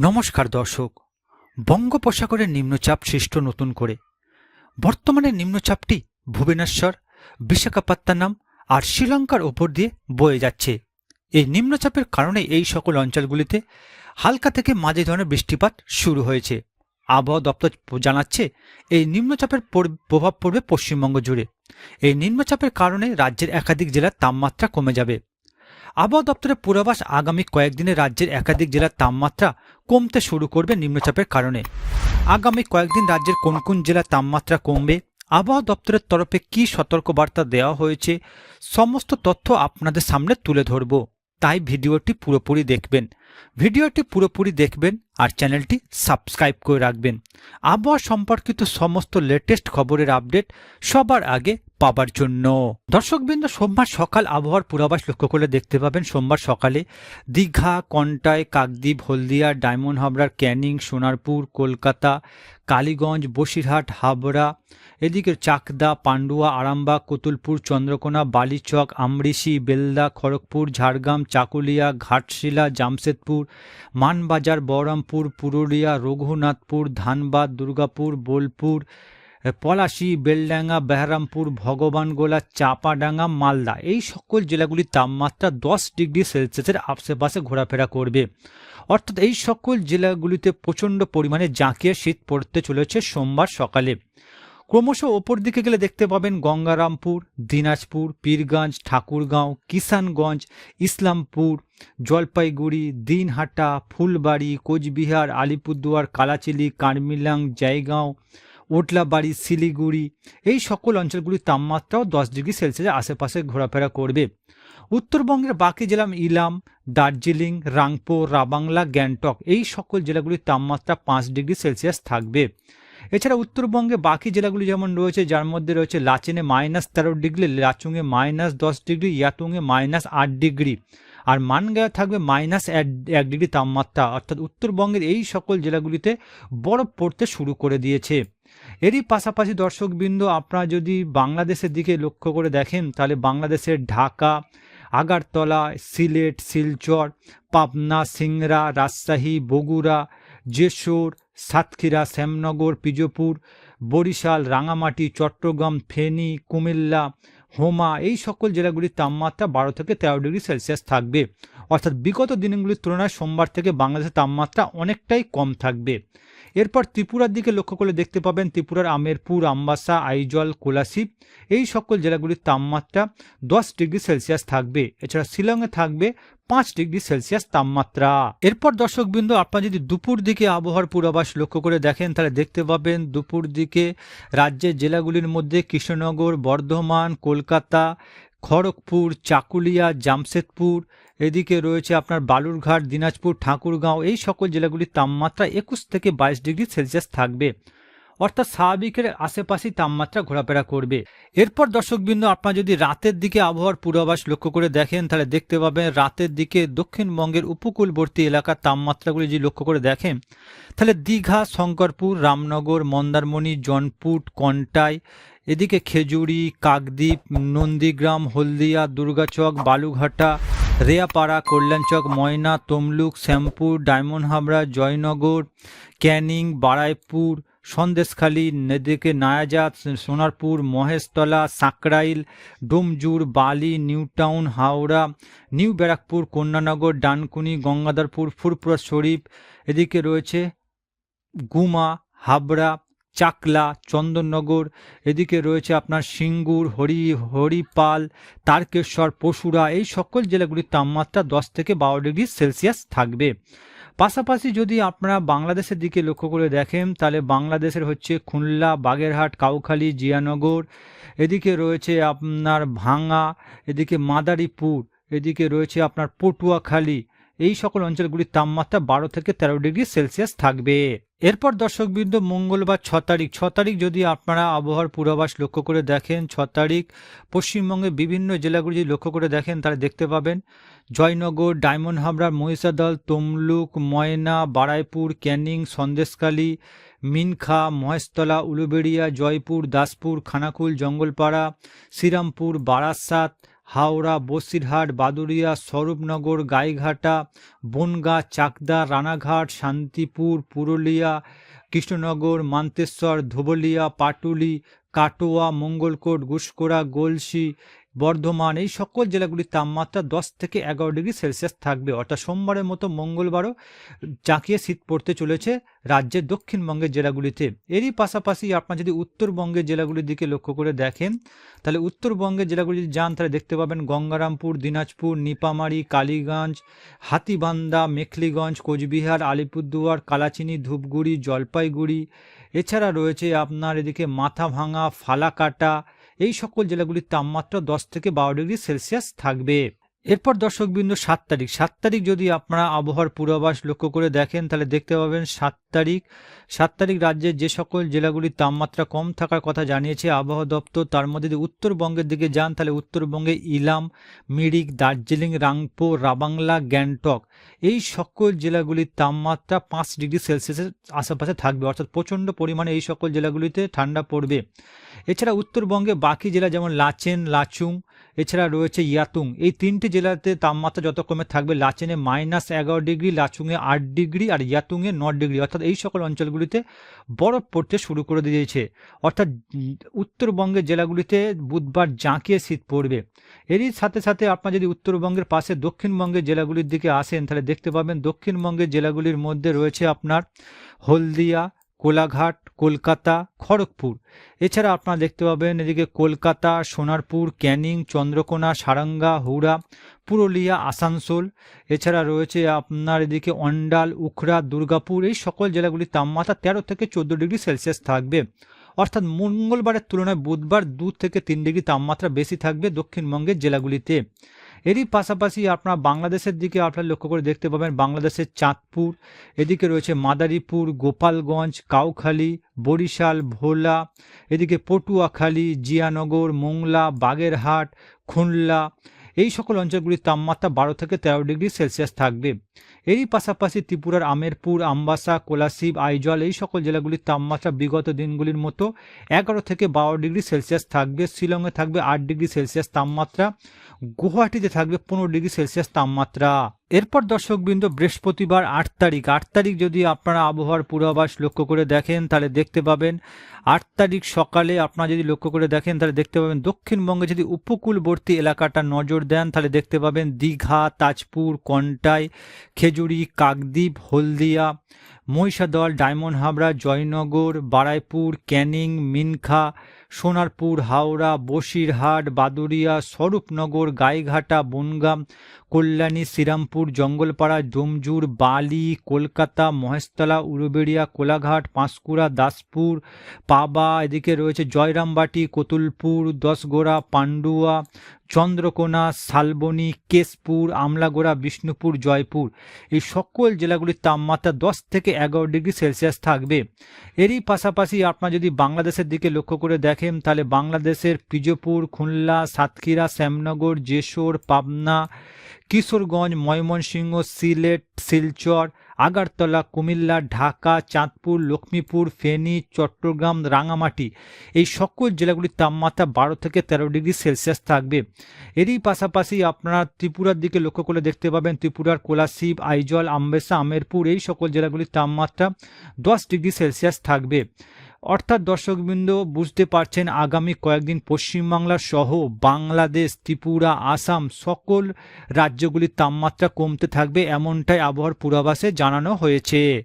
নমস্কার দর্শক। বঙ্গোপসাগরের নিম্নচাপ সৃষ্ট নতুন করে। বর্তমানে নিম্নচাপটি ভুবনেশ্বর, বিশাখাপত্তনম আর শ্রীলঙ্কার ওপর দিয়ে বয়ে যাচ্ছে। এই নিম্নচাপের কারণে এই সকল অঞ্চলগুলিতে হালকা থেকে মাঝে ধরনের বৃষ্টিপাত শুরু হয়েছে। আবহাওয়া দপ্তর জানাচ্ছে, এই নিম্নচাপের প্রভাব পড়বে পশ্চিমবঙ্গ জুড়ে। এই নিম্নচাপের কারণে রাজ্যের একাধিক জেলার তাপমাত্রা কমে যাবে। আবহাওয়া দপ্তরের পূর্বাভাস আগামী কয়েকদিনে রাজ্যের একাধিক জেলার তাপমাত্রা কমতে শুরু করবে নিম্নচাপের কারণে। আগামী কয়েকদিন রাজ্যের কোন কোন জেলার তাপমাত্রা কমবে? আবহাওয়া দপ্তরের তরফে কী সতর্কবার্তা দেওয়া হয়েছে? সমস্ত তথ্য আপনাদের সামনে তুলে ধরব। তাই ভিডিওটি পুরোপুরি দেখবেন। ভিডিওটি পুরোপুরি দেখবেন আর চ্যানেলটি সাবস্ক্রাইব করে রাখবেন। আবহাওয়া সম্পর্কিত সমস্ত লেটেস্ট খবরের আপডেট সবার আগে পাবার জন্য। দর্শকবৃন্দ, সোমবার সকাল আবহাওয়ার পূর্বাভাস লক্ষ্য করলে দেখতে পাবেন, সোমবার সকালে দীঘা কন্টায় কাকদ্বীপ, হলদিয়া, ডায়মন্ড হাবড়ার ক্যানিং, সোনারপুর, কলকাতা, কালীগঞ্জ, বসিরহাট, হাবড়া, এদিকে চাকদা, পান্ডুয়া, আরামবাগ, কতুলপুর, চন্দ্রকোনা, বালিচক আমরিশি বেলদা, খড়গপুর, ঝাড়গ্রাম, চাকুলিয়া, ঘাটশিলা, জামশেদপুর, মানবাজার, বহরমপুর, পুরুলিয়া, রঘুনাথপুর, ধানবাদ, দুর্গাপুর, বোলপুর পলাশি, বেলডাঙ্গা, বেহারামপুর, ভগবানগোলা, চাপাডাঙ্গা, মালদা এই সকল জেলাগুলির তাপমাত্রা দশ ডিগ্রি সেলসিয়াসের আশেপাশে ঘোরাফেরা করবে। অর্থাৎ এই সকল জেলাগুলিতে প্রচণ্ড পরিমাণে জাঁকিয়ে শীত পড়তে চলেছে সোমবার সকালে। ক্রমশ ওপর দিকে গেলে দেখতে পাবেন গঙ্গারামপুর, দিনাজপুর, পীরগঞ্জ, ঠাকুরগাঁও, কিষানগঞ্জ, ইসলামপুর, জলপাইগুড়ি, দিনহাটা, ফুলবাড়ি, কোচবিহার, আলিপুরদুয়ার, কালাচিলি, কারমিলাং, জায়গাঁও ওটলাবাড়ি, শিলিগুড়ি, এই সকল অঞ্চলগুলির তাপমাত্রাও দশ ডিগ্রি সেলসিয়াসের আশেপাশে ঘোরাফেরা করবে। উত্তরবঙ্গের বাকি জেলা ইলাম, দার্জিলিং, রাংপুর, রাবাংলা, গ্যাংটক, এই সকল জেলাগুলির তাপমাত্রা পাঁচ ডিগ্রি সেলসিয়াস থাকবে। এছাড়া উত্তরবঙ্গে বাকি জেলাগুলি যেমন রয়েছে, যার মধ্যে রয়েছে লাচেনে মাইনাস তেরো ডিগ্রি, লাচুংয়ে মাইনাস দশ ডিগ্রি, ইয়াতুংয়ে মাইনাস আট ডিগ্রি, আর মানগাঁও থাকবে মাইনাস এক ডিগ্রি তাপমাত্রা। অর্থাৎ উত্তরবঙ্গের এই সকল জেলাগুলিতে বরফ পড়তে শুরু করে দিয়েছে। এরই পাশাপাশি দর্শকবৃন্দ, আপনারা যদি বাংলাদেশের দিকে লক্ষ্য করে দেখেন, তাহলে বাংলাদেশের ঢাকা, আগারতলা, সিলেট, শিলচর, পাবনা, সিংড়া, রাজশাহী, বগুড়া, যশোর, সাতক্ষীরা, শ্যামনগর পিজপুর বরিশাল, রাঙামাটি, চট্টগ্রাম, ফেনী, কুমিল্লা, হোমা, এই সকল জেলাগুলির তাপমাত্রা বারো থেকে তেরো ডিগ্রি সেলসিয়াস থাকবে। অর্থাৎ বিগত দিনগুলির তুলনায় সোমবার থেকে বাংলাদেশের তাপমাত্রা অনেকটাই কম থাকবে। এরপর ত্রিপুরার দিকে লক্ষ্য করলে দেখতে পাবেন ত্রিপুরার আমেরপুর আমবাসা, আইজল কোলাশিব এই সকল জেলাগুলির তাপমাত্রা দশ ডিগ্রি সেলসিয়াস থাকবে। এছাড়া শিলংয়ে থাকবে পাঁচ ডিগ্রি সেলসিয়াস তাপমাত্রা। এরপর দর্শকবৃন্দ, আপনারা যদি দুপুর দিকে আবহাওয়ার পূর্বাভাস লক্ষ্য করে দেখেন, তাহলে দেখতে পাবেন দুপুর দিকে রাজ্যের জেলাগুলির মধ্যে কৃষ্ণনগর, বর্ধমান, কলকাতা, খড়গপুর, চাকুলিয়া, জামশেদপুর এদিকে রয়েছে আপনার বালুরঘাট, দিনাজপুর, ঠাকুরগাঁও, এই সকল জেলাগুলির তাপমাত্রা একুশ থেকে বাইশ ডিগ্রি সেলসিয়াস থাকবে। অর্থাৎ স্বাভাবিকের আশেপাশেই তাপমাত্রা ঘোরাফেরা করবে। এরপর দর্শকবৃন্দ, আপনারা যদি রাতের দিকে আবহাওয়ার পূর্বাভাস লক্ষ্য করে দেখেন, তাহলে দেখতে পাবেন রাতের দিকে দক্ষিণবঙ্গের উপকূলবর্তী এলাকার তাপমাত্রাগুলি যদি লক্ষ্য করে দেখেন, তাহলে দীঘা, শঙ্করপুর, রামনগর, মন্দারমণি জনপুট কন্টাই, এদিকে খেজুরি, কাকদ্বীপ, নন্দীগ্রাম, হলদিয়া, দুর্গাচক বালুঘাটা রেয়াপাড়া, কল্যাণচক, ময়না, তমলুক, শ্যামপুর, ডায়মন্ড হাবড়া, জয়নগর, ক্যানিং, বারাইপুর, সন্দেশখালী এদিকে Nazat, Sonarpur, Maheshtala Sankrail Domjur, Bally, New Town, Howrah, New Barrackpore, Konnagar, Dankuni, Gangadharpur, Furfura, Sharif. এদিকে রয়েছে গুমা, হাবড়া চাকলা, চন্দননগর, এদিকে রয়েছে আপনার সিঙ্গুর, হরি, হরিপাল, তারকেশ্বর, পশুরা, এই সকল জেলাগুলির তাপমাত্রা দশ থেকে বারো ডিগ্রি সেলসিয়াস থাকবে। পাশাপাশি যদি আপনারা বাংলাদেশের দিকে লক্ষ্য করে দেখেন, তাহলে বাংলাদেশের হচ্ছে খুলনা, বাগেরহাট, কাউখালী, জিয়ানগর, এদিকে রয়েছে আপনার ভাঙা এদিকে মাদারীপুর, এদিকে রয়েছে আপনার পটুয়াখালী, এই সকল অঞ্চলগুলির তাপমাত্রা বারো থেকে তেরো ডিগ্রি সেলসিয়াস থাকবে। এরপর দর্শকবৃন্দ, মঙ্গলবার ছ তারিখ ছ তারিখ যদি আপনারা আবহাওয়ার পূর্বাভাস লক্ষ্য করে দেখেন, ছ তারিখ পশ্চিমবঙ্গে বিভিন্ন জেলাগুলি যদি লক্ষ্য করে দেখেন, তাহলে দেখতে পাবেন জয়নগর, ডায়মন্ড হাবড়ার মহিষাদল, তমলুক, ময়না, বারাইপুর, ক্যানিং, সন্দেশখালী, মিনখা, মহেশতলা, উলুবেড়িয়া, জয়পুর, দাসপুর, খানাকুল, জঙ্গলপাড়া, শ্রীরামপুর, বারাসাত হাওড়া, বসিরহাট বাদুরিয়া স্বরূপনগর, গাইঘাটা, বনগা, চাকদা, রানাঘাট, শান্তিপুর, পুরুলিয়া, কৃষ্ণনগর, মান্তেশ্বর, ধুবলিয়া, পাটুলি, কাটোয়া, মঙ্গলকোট গুসকোড়া গলসি বর্ধমান এই সকল জেলাগুলির তাপমাত্রা দশ থেকে এগারো ডিগ্রি সেলসিয়াস থাকবে। অর্থাৎ সোমবারের মতো মঙ্গলবারও জাঁকিয়ে শীত পড়তে চলেছে রাজ্যের দক্ষিণবঙ্গের জেলাগুলিতে। এরই পাশাপাশি আপনার যদি উত্তরবঙ্গের জেলাগুলির দিকে লক্ষ্য করে দেখেন, তাহলে উত্তরবঙ্গের জেলাগুলি যদি যান, তাহলে দেখতে পাবেন গঙ্গারামপুর, দিনাজপুর, নিপামারি, কালীগঞ্জ, হাতিবান্ধা, মেখলিগঞ্জ, কোচবিহার, আলিপুরদুয়ার, কালাচিনি, ধূপগুড়ি, জলপাইগুড়ি। এছাড়া রয়েছে আপনার এদিকে মাথাভাঙা ফালাকাটা এই সকল জেলাগুলির তাপমাত্রা দশ থেকে বারো ডিগ্রি সেলসিয়াস থাকবে। এরপর দর্শকবৃন্দ, সাত তারিখ। সাত তারিখ যদি আপনারা আবহাওয়ার পূর্বাভাস লক্ষ্য করে দেখেন, তাহলে দেখতে পাবেন সাত তারিখ। সাত তারিখ রাজ্যের যে সকল জেলাগুলির তাপমাত্রা কম থাকার কথা জানিয়েছে আবহাওয়া দপ্তর, তার মধ্যে যদি উত্তরবঙ্গের দিকে যান, তাহলে উত্তরবঙ্গে ইলাম, মিরিক, দার্জিলিং রাংপো রাবাংলা, গ্যাংটক, এই সকল জেলাগুলির তাপমাত্রা পাঁচ ডিগ্রি সেলসিয়াসের আশেপাশে থাকবে। অর্থাৎ প্রচণ্ড পরিমাণে এই সকল জেলাগুলিতে ঠান্ডা পড়বে। এছাড়া উত্তরবঙ্গে বাকি জেলা যেমন লাচেন, লাচুং, এছাড়া রয়েছে ইয়াতুং। এই তিনটি জেলাতে তাপমাত্রা যত যতক্রমে থাকবে লাচেনে মাইনাস এগারো ডিগ্রি, লাচুংয়ে আট ডিগ্রি আর ইয়াতুংয়ে ন ডিগ্রি। অর্থাৎ এই সকল অঞ্চলগুলিতে বরফ পড়তে শুরু করে দিয়েছে। অর্থাৎ উত্তরবঙ্গের জেলাগুলিতে বুধবার জাঁকিয়ে শীত পড়বে। এরই সাথে সাথে আপনার যদি উত্তরবঙ্গের পাশে দক্ষিণবঙ্গের জেলাগুলির দিকে আসেন, তাহলে দেখতে পাবেন দক্ষিণবঙ্গের জেলাগুলির মধ্যে রয়েছে আপনার হলদিয়া, কোলাঘাট কলকাতা, খড়গপুর। এছাড়া আপনারা দেখতে পাবেন এদিকে কলকাতা, সোনারপুর, ক্যানিং, চন্দ্রকোনা, সারাঙ্গা হুড়া পুরুলিয়া, আসানসোল। এছাড়া রয়েছে আপনার এদিকে অন্ডাল, উখড়া, দুর্গাপুর। এই সকল জেলাগুলির তাপমাত্রা তেরো থেকে চোদ্দ ডিগ্রি সেলসিয়াস থাকবে। অর্থাৎ মঙ্গলবারের তুলনায় বুধবার দু থেকে তিন ডিগ্রি তাপমাত্রা বেশি থাকবে দক্ষিণবঙ্গের জেলাগুলিতে। এরই পাশাপাশি আপনার বাংলাদেশের দিকে আপনারা লক্ষ্য করে দেখতে পাবেন, বাংলাদেশের চাঁদপুর, এদিকে রয়েছে মাদারীপুর, গোপালগঞ্জ, কাউখালী, বরিশাল, ভোলা, এদিকে পটুয়াখালী, জিয়ানগর, মোংলা, বাগেরহাট, খুলনা, এই সকল অঞ্চলগুলির তাপমাত্রা বারো থেকে তেরো ডিগ্রি সেলসিয়াস থাকবে। এরই পাশাপাশি ত্রিপুরার আমেরপুর, আমবাসা, কোলাশিব, আইজল এই সকল জেলাগুলির তাপমাত্রা বিগত দিনগুলির মতো এগারো থেকে বারো ডিগ্রি সেলসিয়াস থাকবে। শিলংয়ে থাকবে আট ডিগ্রি সেলসিয়াস তাপমাত্রা। গুয়াহাটিতে থাকবে পনেরো ডিগ্রি সেলসিয়াস তাপমাত্রা। এরপর দর্শকবৃন্দ, বৃহস্পতিবার আট তারিখ। আট তারিখ যদি আপনারা আবহাওয়ার পূর্বাভাস লক্ষ্য করে দেখেন, তাহলে দেখতে পাবেন আট তারিখ সকালে আপনারা যদি লক্ষ্য করে দেখেন, তাহলে দেখতে পাবেন দক্ষিণবঙ্গে যদি উপকূলবর্তী এলাকাটা নজর দেন, তাহলে দেখতে পাবেন দীঘা, তাজপুর, কন্টাই খেজুরি কাকদ্বীপ, হলদিয়া, মহিষাদল, ডায়মন্ড হাবড়া, জয়নগর, বারাইপুর, ক্যানিং, মিনখা, সোনারপুর, হাওড়া, বসিরহাট বাদুরিয়া স্বরূপনগর, গাইঘাটা, বনগাম কল্যাণী, শ্রীরামপুর, জঙ্গলপাড়া ডোমজুর বালি, কলকাতা, মহেশতলা উলুবেড়িয়া কোলাঘাট, পাঁশকুড়া, দাসপুর, পাবা, এদিকে রয়েছে জয়রামবাটি, কতুলপুর, দশগোড়া, পান্ডুয়া, চন্দ্রকোনা, শালবনী, কেশপুর, আমলাগোড়া, বিষ্ণুপুর, জয়পুর। এই সকল জেলাগুলির তাপমাত্রা দশ থেকে এগারো ডিগ্রি সেলসিয়াস থাকবে। এরই পাশাপাশি আপনার যদি বাংলাদেশের দিকে লক্ষ্য করে দেখেন, তাহলে বাংলাদেশের পিজোপুর খুলনা, সাতক্ষীরা, শ্যামনগর, যশোর, পাবনা কিশোরগঞ্জ, ময়মনসিংহ, সিলেট, শিলচর, আগারতলা, কুমিল্লা, ঢাকা, চাঁদপুর, লক্ষ্মীপুর, ফেনী, চট্টগ্রাম, রাঙামাটি। এই সকল জেলাগুলির তাপমাত্রা বারো থেকে তেরো ডিগ্রি সেলসিয়াস থাকবে। এরই পাশাপাশি আপনারা ত্রিপুরার দিকে লক্ষ্য করে দেখতে পাবেন ত্রিপুরার কোলাশিব, আইজল, আম্বেসা, আমেরপুর, এই সকল জেলাগুলির তাপমাত্রা দশ ডিগ্রি সেলসিয়াস থাকবে। অর্থাৎ দর্শকবৃন্দ, বুঝতে পারছেন আগামী কয়েকদিন পশ্চিমবাংলা সহ বাংলাদেশ, ত্রিপুরা, আসাম সকল রাজ্যগুলির তাপমাত্রা কমতে থাকবে, এমনটাই আবহাওয়ার পূর্বাভাসে জানানো হয়েছে।